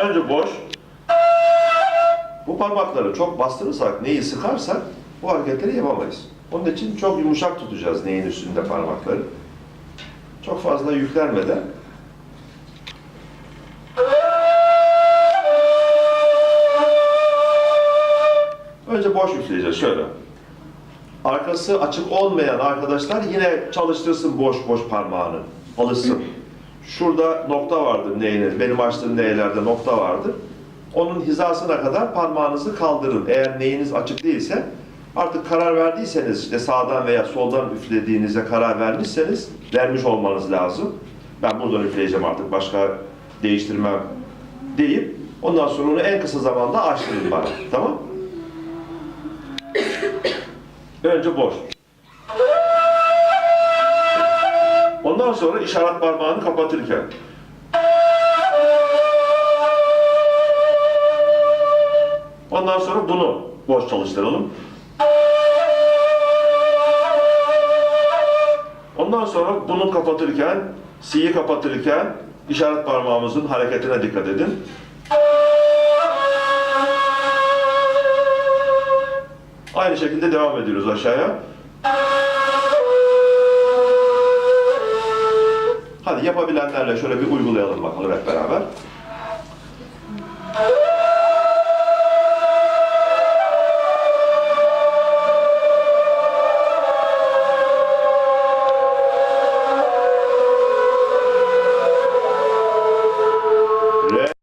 Önce boş. Bu parmakları çok bastırırsak, neyi sıkarsak bu hareketleri yapamayız. Onun için çok yumuşak tutacağız neyin üstünde parmakları. Çok fazla yüklenmeden. Önce boş üfleyeceğiz şöyle. Arkası açık olmayan arkadaşlar yine çalıştırsın boş boş parmağını. Alışsın. Şurada nokta vardır neyine, benim açtığım neylerde nokta vardır. Onun hizasına kadar parmağınızı kaldırın. Eğer neyiniz açık değilse artık karar verdiyseniz işte sağdan veya soldan üflediğinize karar vermişseniz vermiş olmanız lazım. Ben buradan üfleyeceğim artık başka değiştirmem deyip ondan sonra onu en kısa zamanda açtırın bana. Tamam? Önce boş. Ondan sonra işaret parmağını kapatırken. Ondan sonra bunu boş çalıştıralım. Ondan sonra bunu kapatırken, C'yi kapatırken işaret parmağımızın hareketine dikkat edin. Aynı şekilde devam ediyoruz aşağıya. Hadi yapabilenlerle şöyle bir uygulayalım bakalım hep beraber.